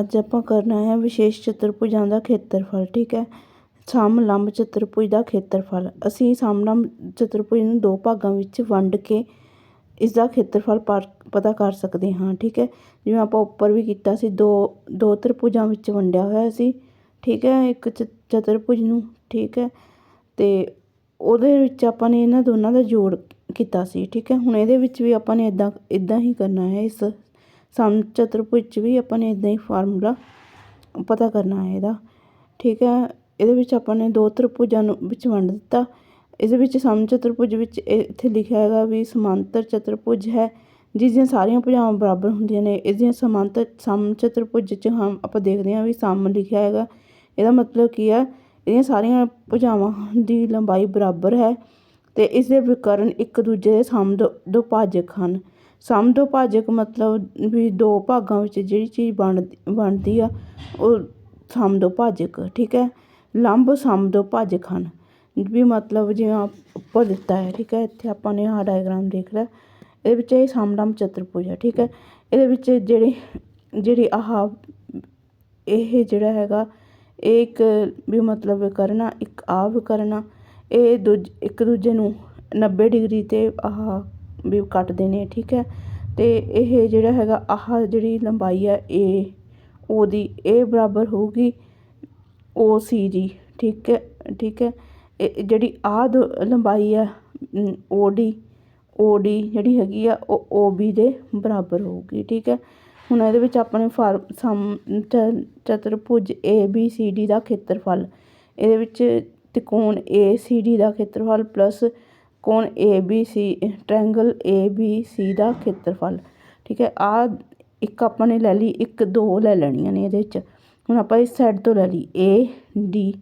ਅੱਜ ਆਪਾਂ ਕਰਨਾ ਹੈ ਵਿਸ਼ੇਸ਼ ਚਤੁਰਭੁਜਾਂ ਦਾ ਖੇਤਰਫਲ, ਠੀਕ ਹੈ? ਸਮ ਲੰਬ ਚਤੁਰਭੁਜ ਦਾ ਖੇਤਰਫਲ। ਅਸੀਂ ਸਮ ਲੰਬ ਚਤੁਰਭੁਜ ਨੂੰ ਦੋ ਭਾਗਾਂ ਵਿੱਚ ਵੰਡ ਕੇ ਇਸ ਦਾ ਖੇਤਰਫਲ ਪਰ, ਪਤਾ ਕਰ ਸਕਦੇ ਹਾਂ, ਠੀਕ ਹੈ? ਜਿਵੇਂ ਆਪਾਂ ਉੱਪਰ ਵੀ ਕੀਤਾ ਸੀ, ਦੋ ਦੋ ਤ੍ਰਿਭੁਜਾਂ ਵਿੱਚ ਵੰਡਿਆ ਹੋਇਆ ਸੀ, ਠੀਕ ਹੈ? ਇੱਕ ਚਤੁਰਭੁਜ ਨੂੰ, ਠੀਕ ਹੈ? ਅਤੇ ਉਹਦੇ ਵਿੱਚ ਆਪਾਂ ਨੇ ਇਹਨਾਂ ਦੋਨਾਂ ਦਾ ਜੋੜ ਕੀਤਾ ਸੀ, ਠੀਕ ਹੈ? ਹੁਣ ਇਹਦੇ ਵਿੱਚ ਵੀ ਆਪਾਂ ਨੇ ਇੱਦਾਂ ਇੱਦਾਂ ਹੀ ਕਰਨਾ ਹੈ ਇਸ ਸਮ ਚਤੁਰਭੁਜ 'ਚ ਵੀ ਆਪਾਂ ਨੇ ਇੱਦਾਂ ਹੀ ਫਾਰਮੂਲਾ ਪਤਾ ਕਰਨਾ ਹੈ ਇਹਦਾ। ਠੀਕ ਹੈ, ਇਹਦੇ ਵਿੱਚ ਆਪਾਂ ਨੇ ਦੋ ਤ੍ਰਿਭੁਜਾਂ ਨੂੰ ਵਿੱਚ ਵੰਡ ਦਿੱਤਾ। ਇਹਦੇ ਵਿੱਚ ਸਮ ਚਤੁਰਭੁਜ ਵਿੱਚ ਇਹ ਇੱਥੇ ਲਿਖਿਆ ਹੈਗਾ ਵੀ ਸਮਾਂਤਰ ਚਤੁਰਭੁਜ ਹੈ, ਜਿਸ ਦੀਆਂ ਸਾਰੀਆਂ ਭੁਜਾਵਾਂ ਬਰਾਬਰ ਹੁੰਦੀਆਂ ਨੇ। ਇਸ ਦੀਆਂ ਸਮਾਂਤਰ ਸਮ ਚਤੁਰਭੁਜ 'ਚ ਹਮ ਆਪਾਂ ਦੇਖਦੇ ਹਾਂ ਵੀ ਸਮ ਲਿਖਿਆ ਹੈਗਾ। ਇਹਦਾ ਮਤਲਬ ਕੀ ਹੈ, ਇਹਦੀਆਂ ਸਾਰੀਆਂ ਭੁਜਾਵਾਂ ਦੀ ਲੰਬਾਈ ਬਰਾਬਰ ਹੈ ਅਤੇ ਇਸ ਦੇ ਵਿਕਰਨ ਇੱਕ ਦੂਜੇ ਦੇ ਸਮ ਸਮਦੁਭਾਜਕ ਹਨ। ਸਮਦੁਭਾਜਕ ਮਤਲਬ ਵੀ ਦੋ ਭਾਗਾਂ ਵਿੱਚ ਜਿਹੜੀ ਚੀਜ਼ ਬਣ ਬਣਦੀ ਆ, ਉਹ ਸਮਦੁਭਾਜਕ ਠੀਕ ਹੈ? ਲੰਬ ਸਮਦੁਭਾਜਕ ਹਨ, ਵੀ ਮਤਲਬ ਜਿਵੇਂ ਉੱਪਰ ਦਿੱਤਾ ਹੈ, ਠੀਕ ਹੈ? ਇੱਥੇ ਆਪਾਂ ਨੇ ਆਹ ਡਾਇਗਰਾਮ ਦੇਖ ਲਿਆ। ਇਹਦੇ ਵਿੱਚ ਇਹ ਸਮਲੰਬ ਚਤੁਰਭੁਜ ਹੈ, ਠੀਕ ਹੈ? ਇਹਦੇ ਵਿੱਚ ਜਿਹੜੀ ਜਿਹੜੀ ਆਹ, ਇਹ ਜਿਹੜਾ ਹੈਗਾ, ਇਹ ਇੱਕ ਵੀ ਮਤਲਬ ਵਿਕਰਨ ਇੱਕ ਆਹ ਵਿਕਰਨ ਇਹ ਦੂਜ, ਇੱਕ ਦੂਜੇ ਨੂੰ ਨੱਬੇ ਡਿਗਰੀ 'ਤੇ ਆਹ ਵੀ ਕੱਟਦੇ ਨੇ, ਠੀਕ ਹੈ? ਅਤੇ ਇਹ ਜਿਹੜਾ ਹੈਗਾ, ਆਹ ਜਿਹੜੀ ਲੰਬਾਈ ਹੈ ਏ ਉਹਦੀ ਇਹ ਬਰਾਬਰ ਹੋਊਗੀ ਓ ਸੀ ਦੀ ਠੀਕ ਹੈ? ਠੀਕ ਹੈ? ਇਹ ਜਿਹੜੀ ਆਹ ਲੰਬਾਈ ਹੈ ਓ ਡੀ ਓ ਡੀ ਜਿਹੜੀ ਹੈਗੀ ਆ, ਉਹ ਓ ਬੀ ਦੇ ਬਰਾਬਰ ਹੋਊਗੀ, ਠੀਕ ਹੈ? ਹੁਣ ਇਹਦੇ ਵਿੱਚ ਆਪਣੇ ਫਾਰ, ਸਮ ਚਤੁਰਭੁਜ ਏ ਬੀ ਸੀ ਡੀ ਦਾ ਖੇਤਰਫਲ, ਇਹਦੇ ਵਿੱਚ ਤਿਕੋਣ ਏ ਸੀ ਡੀ ਦਾ ਖੇਤਰਫਲ ਪਲੱਸ ਕੋਣ A B C triangle A B C ਦਾ ਖੇਤਰਫਲ। ਠੀਕ ਹੈ, ਆਹ ਇੱਕ ਆਪਾਂ ਨੇ ਲੈ ਲਈ, ਇੱਕ, ਦੋ ਲੈ ਲੈਣੀਆਂ ਨੇ ਇਹਦੇ 'ਚ। ਹੁਣ ਆਪਾਂ ਇਸ ਸਾਈਡ ਤੋਂ ਲੈ ਲਈ A D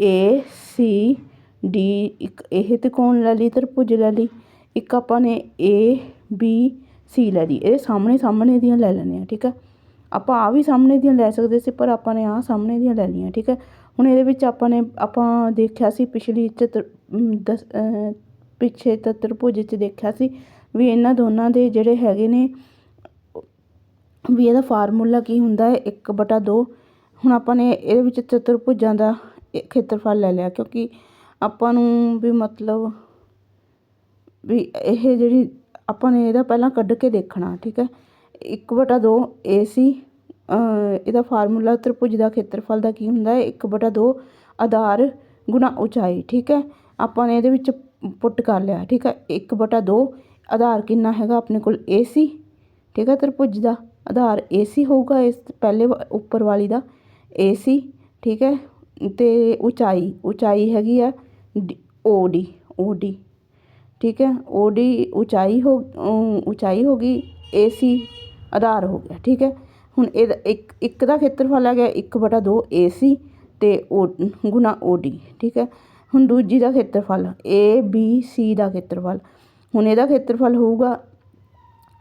A C D ਇੱਕ ਇਹ ਤਿਕੋਣ ਲੈ ਲਈ, ਤ੍ਰਿਭੁਜ ਲੈ ਲਈ। ਇੱਕ ਆਪਾਂ ਨੇ ਏ ਬੀ ਸੀ ਲੈ ਲਈ। ਇਹ ਸਾਹਮਣੇ ਸਾਹਮਣੇ ਦੀਆਂ ਲੈ ਲੈਣੀਆਂ, ਠੀਕ ਹੈ। ਆਪਾਂ ਆ ਵੀ ਸਾਹਮਣੇ ਦੀਆਂ ਲੈ ਸਕਦੇ ਸੀ, ਪਰ ਆਪਾਂ ਨੇ ਆ ਸਾਹਮਣੇ ਦੀਆਂ ਲੈ ਲਈਆਂ, ਠੀਕ ਹੈ। ਹੁਣ ਇਹਦੇ ਵਿੱਚ ਆਪਾਂ ਨੇ, ਆਪਾਂ ਦੇਖਿਆ ਸੀ ਪਿਛਲੀ ਚਤੁਰ ਦਸ ਪਿੱਛੇ ਚਤੁਰਭੁਜ 'ਚ ਦੇਖਿਆ ਸੀ ਵੀ ਇਹਨਾਂ ਦੋਨਾਂ ਦੇ ਜਿਹੜੇ ਹੈਗੇ ਨੇ, ਵੀ ਇਹਦਾ ਫਾਰਮੂਲਾ ਕੀ ਹੁੰਦਾ ਹੈ? ਇੱਕ ਬਟਾ ਦੋ। ਹੁਣ ਆਪਾਂ ਨੇ ਇਹਦੇ ਵਿੱਚ ਚਤੁਰਭੁਜਾਂ ਦਾ ਖੇਤਰਫਲ ਲੈ ਲਿਆ ਕਿਉਂਕਿ ਆਪਾਂ ਨੂੰ ਵੀ ਮਤਲਬ ਵੀ ਇਹ ਜਿਹੜੀ ਆਪਾਂ ਨੇ ਇਹਦਾ ਪਹਿਲਾਂ ਕੱਢ ਕੇ ਦੇਖਣਾ, ਠੀਕ ਹੈ? ਇੱਕ ਬਟਾ ਦੋ ਏ ਸੀ ਇਹਦਾ ਫਾਰਮੂਲਾ ਤ੍ਰਿਭੁਜ ਦਾ ਖੇਤਰਫਲ ਦਾ ਕੀ ਹੁੰਦਾ ਹੈ? ਇੱਕ ਬਟਾ ਦੋ, ਆਧਾਰ ਗੁਣਾ ਉਚਾਈ, ਠੀਕ ਹੈ? ਆਪਾਂ ਨੇ ਇਹਦੇ ਵਿੱਚ ਪੁੱਟ ਕਰ ਲਿਆ ਠੀਕ ਹੈ ਇੱਕ ਬਟਾ ਦੋ ਆਧਾਰ ਕਿੰਨਾ ਹੈਗਾ ਆਪਣੇ ਕੋਲ ਏ ਸੀ ਠੀਕ ਹੈ ਤ੍ਰਿਭੁਜ ਦਾ ਆਧਾਰ ਏ ਸੀ ਹੋਊਗਾ ਇਸ ਪਹਿਲੇ ਉੱਪਰ ਵਾਲੀ ਦਾ ਏ ਸੀ ਠੀਕ ਹੈ ਅਤੇ ਉਚਾਈ ਉਚਾਈ ਹੈਗੀ ਆ ਓ ਡੀ ਓ ਡੀ ਠੀਕ ਹੈ ਓ ਡੀ ਉਚਾਈ ਹੋ ਉਚਾਈ ਹੋ ਗਈ ਏ ਸੀ ਆਧਾਰ ਹੋ ਗਿਆ ਠੀਕ ਹੈ ਹੁਣ ਇਹਦਾ ਇੱਕ ਇੱਕ ਦਾ ਖੇਤਰਫਲ ਆ ਗਿਆ ਇੱਕ ਬਟਾ ਦੋ ਏ ਸੀ ਅਤੇ ਓ ਗੁਣਾ ਓ ਡੀ ਠੀਕ ਹੈ ਹੁਣ ਦੂਜੀ ਦਾ ਖੇਤਰਫਲ ਏ ਬੀ ਸੀ ਦਾ ਖੇਤਰਫਲ। ਹੁਣ ਇਹਦਾ ਖੇਤਰਫਲ ਹੋਊਗਾ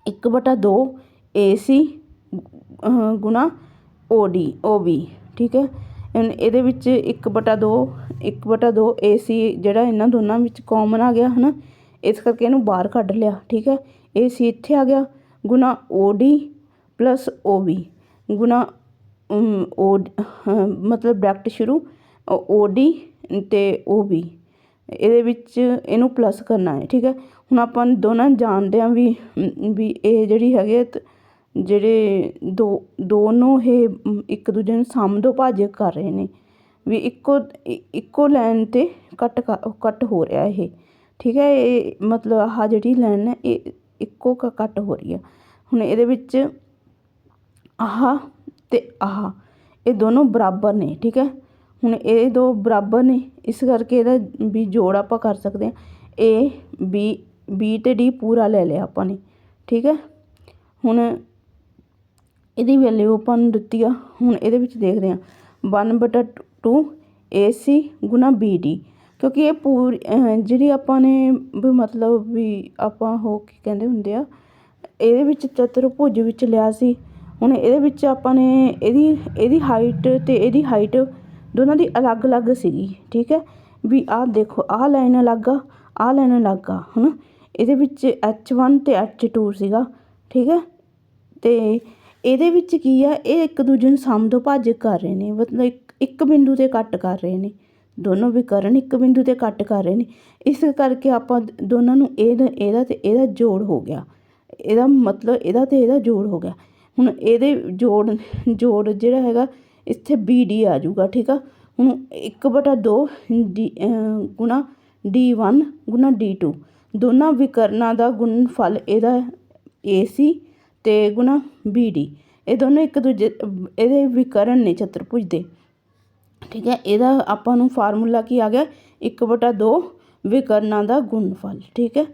ਇੱਕ ਬਟਾ ਦੋ ਏ ਸੀ ਗੁਣਾ ਓ ਡੀ ਓ ਬੀ ਠੀਕ ਹੈ? ਇਹਦੇ ਵਿੱਚ ਇੱਕ ਬਟਾ ਦੋ, ਇੱਕ ਬਟਾ ਦੋ ਏ ਸੀ ਜਿਹੜਾ ਇਹਨਾਂ ਦੋਨਾਂ ਵਿੱਚ ਕਾਮਨ ਆ ਗਿਆ ਹੈ ਨਾ ਇਸ ਕਰਕੇ ਇਹਨੂੰ ਬਾਹਰ ਕੱਢ ਲਿਆ, ਠੀਕ ਹੈ? ਏ ਸੀ ਇੱਥੇ ਆ ਗਿਆ, ਗੁਣਾ O D plus O B ਗੁਣਾ ਓ ਮਤਲਬ ਬ੍ਰੈਕਟ ਸ਼ੁਰੂ ਓ ਡੀ ਅਤੇ ਉਹ ਵੀ। ਇਹਦੇ ਵਿੱਚ ਇਹਨੂੰ ਪਲੱਸ ਕਰਨਾ ਹੈ, ਠੀਕ ਹੈ? ਹੁਣ ਆਪਾਂ ਦੋਨਾਂ ਜਾਣਦੇ ਹਾਂ ਵੀ ਵੀ ਇਹ ਜਿਹੜੀ ਹੈਗੇ ਜਿਹੜੇ ਦੋ, ਦੋਨੋਂ ਇਹ ਇੱਕ ਦੂਜੇ ਨੂੰ ਸਮਦੁਭਾਜਕ ਕਰ ਰਹੇ ਨੇ, ਵੀ ਇੱਕੋ ਇੱਕੋ ਲਾਈਨ 'ਤੇ ਕੱਟ ਕੱਟ ਹੋ ਰਿਹਾ ਇਹ, ਠੀਕ ਹੈ? ਇਹ ਮਤਲਬ ਆਹ ਜਿਹੜੀ ਲਾਈਨ ਹੈ, ਇਹ ਇੱਕੋ ਕੱਟ ਹੋ ਰਹੀ ਆ। ਹੁਣ ਇਹਦੇ ਵਿੱਚ ਆਹ ਅਤੇ ਆਹ, ਇਹ ਦੋਨੋਂ ਬਰਾਬਰ ਨੇ, ਠੀਕ ਹੈ? ਹੁਣ ਇਹ ਦੋ ਬਰਾਬਰ ਨੇ, ਇਸ ਕਰਕੇ ਇਹਦਾ ਵੀ ਜੋੜ ਆਪਾਂ ਕਰ ਸਕਦੇ ਹਾਂ। ਏ ਬੀ ਬੀ ਅਤੇ ਡੀ ਪੂਰਾ ਲੈ ਲਿਆ ਆਪਾਂ ਨੇ, ਠੀਕ ਹੈ? ਹੁਣ ਇਹਦੀ ਵੈਲਿਊ ਆਪਾਂ ਨੂੰ ਦਿੱਤੀ ਆ, ਹੁਣ ਇਹਦੇ ਵਿੱਚ ਦੇਖਦੇ ਹਾਂ। ਵਨ ਬਟਾ ਟੂ ਏ ਸੀ ਗੁਣਾ ਬੀ ਡੀ ਕਿਉਂਕਿ ਇਹ ਪੂਰੀ ਜਿਹੜੀ ਆਪਾਂ ਨੇ ਵੀ ਮਤਲਬ ਵੀ ਆਪਾਂ ਹੋ ਕੀ ਕਹਿੰਦੇ ਹੁੰਦੇ ਆ, ਇਹਦੇ ਵਿੱਚ ਚਤੁਰਭੁਜ ਵਿੱਚ ਲਿਆ ਸੀ। ਹੁਣ ਇਹਦੇ ਵਿੱਚ ਆਪਾਂ ਨੇ ਇਹਦੀ ਇਹਦੀ ਹਾਈਟ ਅਤੇ ਇਹਦੀ ਹਾਈਟ ਦੋਨਾਂ ਦੀ ਅਲੱਗ ਅਲੱਗ ਸੀਗੀ, ਠੀਕ ਹੈ? ਵੀ ਆਹ ਦੇਖੋ, ਆਹ ਲਾਈਨ ਅਲੱਗ ਆ, ਆਹ ਲਾਈਨ ਅਲੱਗ ਆ ਹੈ ਨਾ ਇਹਦੇ ਵਿੱਚ ਐਚ ਵਨ ਅਤੇ ਐਚ ਟੂ ਸੀਗਾ, ਠੀਕ ਹੈ? ਅਤੇ ਇਹਦੇ ਵਿੱਚ ਕੀ ਆ, ਇਹ ਇੱਕ ਦੂਜੇ ਨੂੰ ਸਮਦੋ ਭੱਜ ਕਰ ਰਹੇ ਨੇ, ਮਤਲਬ ਇੱਕ ਇੱਕ ਬਿੰਦੂ 'ਤੇ ਕੱਟ ਕਰ ਰਹੇ ਨੇ। ਦੋਨੋਂ ਵਿਕਰਨ ਇੱਕ ਬਿੰਦੂ 'ਤੇ ਕੱਟ ਕਰ ਰਹੇ ਨੇ। ਇਸ ਕਰਕੇ ਆਪਾਂ ਦੋਨਾਂ ਨੂੰ ਇਹਦਾ ਇਹਦਾ ਤੇ ਇਹਦਾ ਜੋੜ ਹੋ ਗਿਆ। ਇਹਦਾ ਮਤਲਬ ਇਹਦਾ ਤੇ ਇਹਦਾ ਜੋੜ ਹੋ ਗਿਆ। ਹੁਣ ਇਹਦੇ ਜੋੜ ਜੋੜ ਜਿਹੜਾ ਹੈਗਾ ਇੱਥੇ ਬੀ ਡੀ ਆ ਜਾਊਗਾ, ਠੀਕ ਆ? ਹੁਣ ਇੱਕ ਬਟਾ ਦੋ ਡੀ ਗੁਣਾ ਡੀ ਵਨ ਗੁਣਾ ਡੀ ਟੂ ਦੋਨਾਂ ਵਿਕਰਨਾਂ ਦਾ ਗੁਣਨਫਲ ਇਹਦਾ ਏ ਸੀ ਅਤੇ ਗੁਣਾ ਬੀ ਡੀ ਇਹ ਦੋਨੋਂ ਇੱਕ ਦੂਜੇ, ਇਹਦੇ ਵਿਕਰਨ ਨੇ ਚਤੁਰਭੁਜ ਦੇ। ਠੀਕ ਹੈ, ਇਹਦਾ ਆਪਾਂ ਨੂੰ ਫਾਰਮੂਲਾ ਕੀ ਆ ਗਿਆ? ਇੱਕ ਬਟਾ ਦੋ ਵਿਕਰਨਾਂ ਦਾ ਗੁਣਨਫਲ, ਠੀਕ ਹੈ?